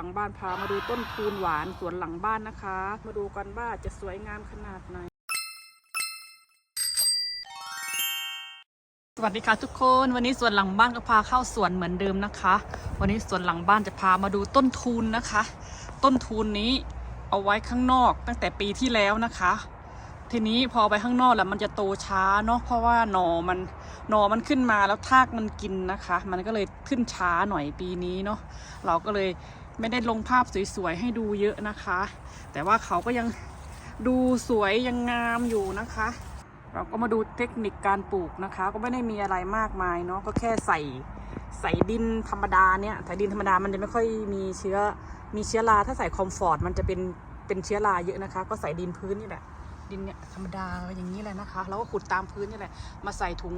หลังบ้านพามาดูต้นคูนหวานสวนหลังบ้านนะคะ มาดูกันว่าจะสวยงามขนาดไหนสวัสดีค่ะทุกคนวันนี้สวนหลังบ้านก็พาเข้าสวนเหมือนเดิมนะคะ วันนี้สวนหลังบ้านจะพามาดูต้นทูนนะคะ ต้นทูนนี้เอาไว้ข้างนอกตั้งแต่ปีที่แล้วนะคะ ทีนี้พอไปข้างนอกแล้วมันจะโตช้าเนาะเพราะว่าหนอมันหนอมันขึ้นมาแล้วทากมันกินนะคะ มันก็เลยขึ้นช้าหน่อยปีนี้เนาะเราก็เลย ไม่ได้ลงภาพสวยๆให้ดูเยอะนะคะ แต่ว่าเขาก็ยังดูสวยยังงามอยู่นะคะ เราก็มาดูเทคนิคการปลูกนะคะ ก็ไม่ได้มีอะไรมากมายเนาะก็แค่ใส่ใส่ดินธรรมดาเนี่ยใส่ดินธรรมดามันจะไม่ค่อยมีเชื้อมีเชื้อราถ้าใส่คอมฟอร์ตมันจะเป็นเป็นเชื้อราเยอะนะคะ ก็ใส่ดินพื้นนี่แหละดินเนี่ยธรรมดาอย่างนี้แหละนะคะ แล้วก็ขุดตามพื้นนี่แหละมาใส่ถุง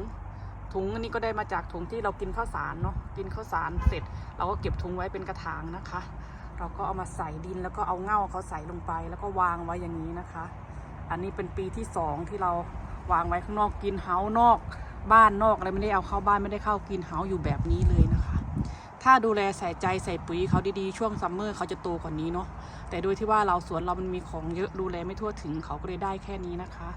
ถุงอันนี้ก็ได้มาจากถุงที่เรากินข้าวสารเนาะกินข้าวสารเสร็จ เราก็เก็บถุงไว้เป็นกระถางนะคะ เราก็เอามาใส่ดินแล้วก็เอาเง่าเขาใส่ลงไป แล้วก็วางไว้อย่างนี้นะคะ อันนี้เป็นปีที่สองที่เราวางไว้ข้างนอกกินเฮานอก บ้านนอกอะไรไม่ได้เอาเข้าบ้านไม่ได้เข้ากินเฮาอยู่แบบนี้เลยนะคะ ถ้าดูแลใส่ใจใส่ปุ๋ยเขาดีๆช่วงซัมเมอร์เขาจะโตกว่านี้เนาะแต่โดยที่ว่าเราสวนเรามันมีของเยอะดูแลไม่ทั่วถึงเขาก็เลยได้แค่นี้นะคะ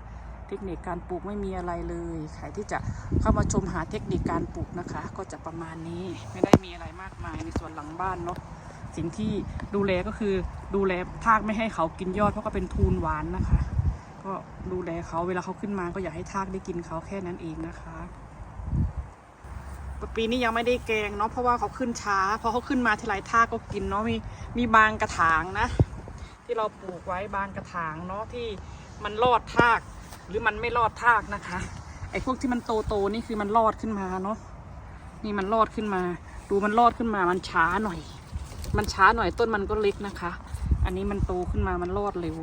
ทคนิคการปลูกไม่มีอะไรเลยใครที่จะเข้ามาชมหาเทคนิคการปลูกนะคะ ก็จะประมาณนี้ไม่ได้มีอะไรมากมายในส่วนหลังบ้านเนาะสิ่งที่ดูแลก็คือดูแลทากไม่ให้เขากินยอดเพราะก็เป็นทูนหวานนะคะ ก็ดูแลเขาเวลาเขาขึ้นมาก็อยากให้ทากได้กินเขาแค่นั้นเองนะคะปีนี้ยังไม่ได้แกงเนาะเพราะว่าเขาขึ้นช้าพอเขาขึ้นมาทีไรทากก็กินเนาะมีมีบางกระถางนะ ที่เราปลูกไว้บางกระถางเนาะที่มันรอดทาก หรือมันไม่รอดทากนะคะ ไอ้พวกที่มันโตโตนี่คือมันรอดขึ้นมาเนาะนี่มันรอดขึ้นมา ดูมันรอดขึ้นมามันช้าหน่อย มันช้าหน่อยต้นมันก็เล็กนะคะ อันนี้มันโตขึ้นมามันรอดเร็ว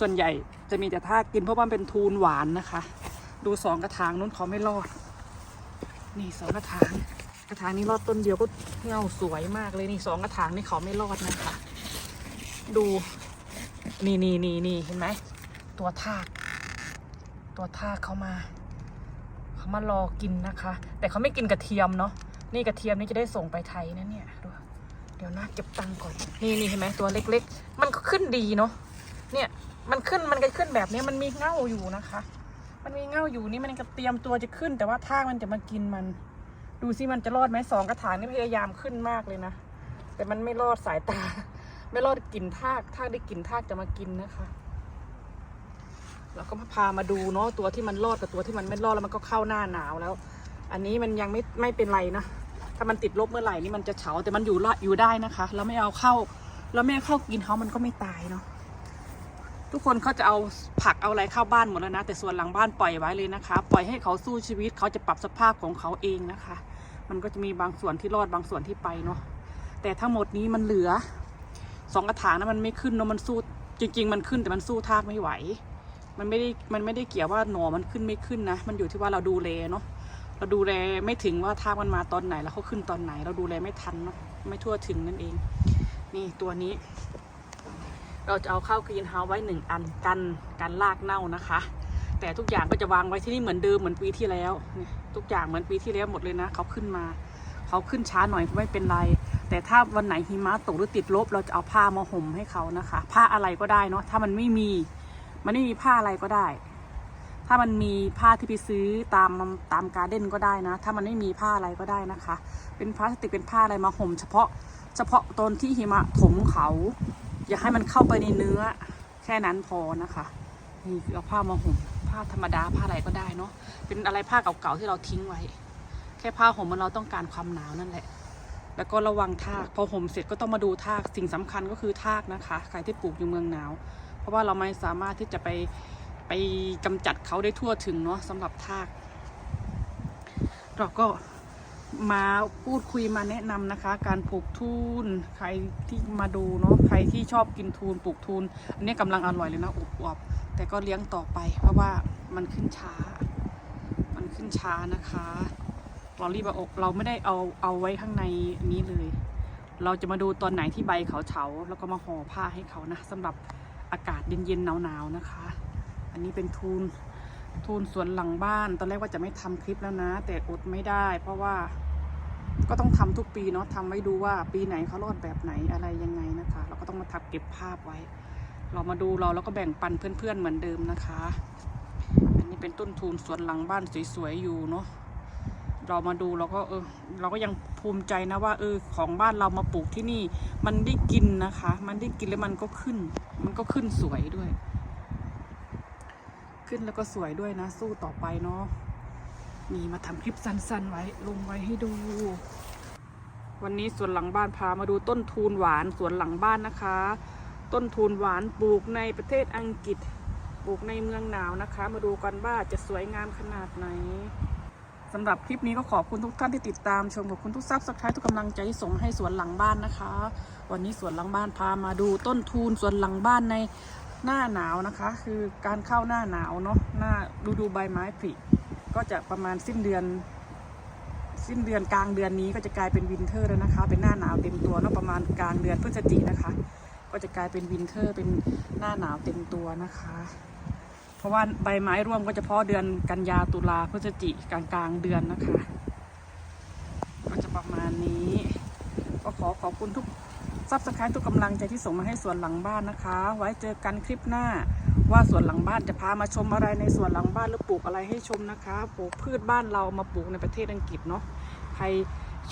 ส่วนใหญ่จะมีแต่ทากกินเพราะว่ามันเป็นทูนหวานนะคะ ดูสองกระถางนู้นเขาไม่รอด นี่สองกระถาง กระถางนี้รอดต้นเดียวก็เงาสวยมากเลยนี่สองกระถางนี่เขาไม่รอดนะคะ ดูนี่นี่นี่นี่เห็นไหมตัวทาก ตัวทากเขามาเขามารอกินนะคะ แต่เขาไม่กินกระเทียมเนาะนี่กระเทียมนี่จะได้ส่งไปไทยนะเนี่ยดูเดี๋ยวนะเก็บตังก่อนนี่นี่เห็นไหมตัวเล็ก ๆ มันก็ขึ้นดีเนาะเนี่ยมันขึ้นมันก็ขึ้นแบบนี้มันมีเง่าอยู่นะคะ มันมีเง่าอยู่นี่มันก็เตรียมตัวจะขึ้น แต่ว่าทากมันจะมากินมัน ดูสิมันจะรอดไหมสองกระถางนี่พยายามขึ้นมากเลยนะแต่มันไม่รอดสายตา ไม่รอดกลิ่นทากทากได้กลิ่นทากจะมากินนะคะ เราก็พามาดูเนาะตัวที่มันรอดกับตัวที่มันไม่รอดแล้วมันก็เข้าหน้าหนาวแล้ว อันนี้มันยังไม่ไม่เป็นไรนะถ้ามันติดลบเมื่อไหร่นี่มันจะเฉาแต่มันอยู่รอดอยู่ได้นะคะเราไม่เอาเข้าเราไม่เอาเข้ากินเขามันก็ไม่ตายเนาะทุกคนเขาจะเอาผักเอาอะไรเข้าบ้านหมดแล้วนะ แต่ส่วนหลังบ้านปล่อยไว้เลยนะคะ ปล่อยให้เขาสู้ชีวิตเขาจะปรับสภาพของเขาเองนะคะ มันก็จะมีบางส่วนที่รอดบางส่วนที่ไปเนาะแต่ทั้งหมดนี้มันเหลือสองกระถางนะมันไม่ขึ้นเนาะมันสู้จริง ๆ มันขึ้นแต่มันสู้ทากไม่ไหว มันไม่ได้มันไม่ได้เกี่ยวว่าหนอมันขึ้นไม่ขึ้นนะ มันอยู่ที่ว่าเราดูแลเนาะเราดูแลไม่ถึงว่าทากมันมาตอนไหนแล้วเขาขึ้นตอนไหน เราดูแลไม่ทันเนาะไม่ทั่วถึงนั่นเอง นี่ตัวนี้ เราจะเอาเข้ากรีนเฮาส์ไว้หนึ่งอันกันกันลากเน่านะคะ แต่ทุกอย่างก็จะวางไว้ที่นี่เหมือนเดิมเหมือนปีที่แล้วเนี่ยทุกอย่างเหมือนปีที่แล้วหมดเลยนะเขาขึ้นมาเขาขึ้นช้าหน่อยก็ไม่เป็นไร แต่ถ้าวันไหนหิมะตกหรือติดลบ เราจะเอาผ้ามาห่มให้เขานะคะ ผ้าอะไรก็ได้เนาะถ้ามันไม่มี มันไม่มีผ้าอะไรก็ได้ ถ้ามันมีผ้าที่ไปซื้อตามตามการ์เด้นก็ได้นะ ถ้ามันไม่มีผ้าอะไรก็ได้นะคะ เป็นพลาสติกเป็นผ้าอะไรมาห่ม เฉพาะเฉพาะตอนที่หิมะถมเขา อย่าให้มันเข้าไปในเนื้อ แค่นั้นพอนะคะนี่คือเอาผ้ามาห่มผ้าธรรมดาผ้าอะไรก็ได้เนาะเป็นอะไรผ้าเก่าๆที่เราทิ้งไว้ แค่ผ้าห่มมันเราต้องการความหนาวนั่นแหละ แล้วก็ระวังทากพอห่มเสร็จก็ต้องมาดูทากสิ่งสำคัญก็คือทากนะคะใครที่ปลูกอยู่เมืองหนาว เพราะว่าเราไม่สามารถที่จะไปไปกำจัดเขาได้ทั่วถึงเนาะสำหรับทาก เราก็มาพูดคุยมาแนะนำนะคะ การปลูกทูนใครที่มาดูเนาะใครที่ชอบกินทูนปลูกทูนอันนี้กำลังอร่อยเลยนะอวบแต่ก็เลี้ยงต่อไป เพราะว่ามันขึ้นช้า มันขึ้นช้านะคะเรารีบเอาออกเราไม่ได้เอาเอาไว้ข้างในนี้เลย เราจะมาดูตอนไหนที่ใบเขาเฉาแล้วก็มาห่อผ้าให้เขานะสำหรับ อากาศเย็นๆหนาวๆนะคะ อันนี้เป็นทูนทูนสวนหลังบ้าน ตอนแรกว่าจะไม่ทำคลิปแล้วนะ แต่อดไม่ได้ เพราะว่าก็ต้องทำทุกปีเนาะทำไว้ดูว่าปีไหนเขารอดแบบไหนอะไรยังไงนะคะ เราก็ต้องมาทับเก็บภาพไว้ เรามาดูเราแล้วก็แบ่งปันเพื่อนๆเหมือนเดิมนะคะ อันนี้เป็นต้นทุนสวนหลังบ้านสวยๆอยู่เนาะ เรามาดูเราก็เออเราก็ยังภูมิใจนะว่าเออของบ้านเรามาปลูกที่นี่ มันได้กินนะคะ มันได้กินแล้วมันก็ขึ้น มันก็ขึ้นสวยด้วย ขึ้นแล้วก็สวยด้วยนะ สู้ต่อไปเนาะมีมาทำคลิปสั้นๆไว้ลงไว้ให้ดู วันนี้สวนหลังบ้านพามาดูต้นทูนหวานสวนหลังบ้านนะคะ ต้นทูนหวานปลูกในประเทศอังกฤษ ปลูกในเมืองหนาวนะคะ มาดูกันว่าจะสวยงามขนาดไหน สำหรับคลิปนี้ก็ขอบคุณทุกท่านที่ติดตามชมขอบคุณทุกซับสไครต์ทุกกำลังใจที่ส่งให้สวนหลังบ้านนะคะ วันนี้สวนหลังบ้านพามาดูต้นทูนสวนหลังบ้านในหน้าหนาวนะคะ คือการเข้าหน้าหนาวเนาะหน้าฤดูใบไม้ผลิก็จะประมาณสิ้นเดือน สิ้นเดือนกลางเดือนนี้ก็จะกลายเป็นวินเทอร์แล้วนะคะ เป็นหน้าหนาวเต็มตัวเนาะประมาณกลางเดือนพฤศจิกนะคะ ก็จะกลายเป็นวินเทอร์เป็นหน้าหนาวเต็มตัวนะคะ เพราะว่าใบไม้ร่วงก็เฉพาะเดือนกันยาตุลาพฤศจิกากลางเดือนนะคะ ก็จะประมาณนี้ ก็ขอขอบคุณทุกซับสไครต์ทุกกำลังใจที่ส่งมาให้สวนหลังบ้านนะคะ ไว้เจอกันคลิปหน้า ว่าสวนหลังบ้านจะพามาชมอะไรในสวนหลังบ้านหรือปลูกอะไรให้ชมนะคะปลูกพืชบ้านเรามาปลูกในประเทศอังกฤษเนาะใคร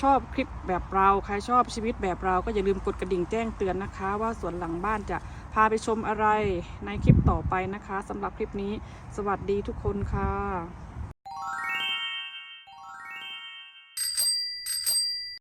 ชอบคลิปแบบเรา ใครชอบชีวิตแบบเราก็อย่าลืมกดกระดิ่งแจ้งเตือนนะคะ ว่าสวนหลังบ้านจะาไปชมอะไรในคลิปต่อไปนะคะสำหรับคลิปนี้ สวัสดีทุกคนค่ะ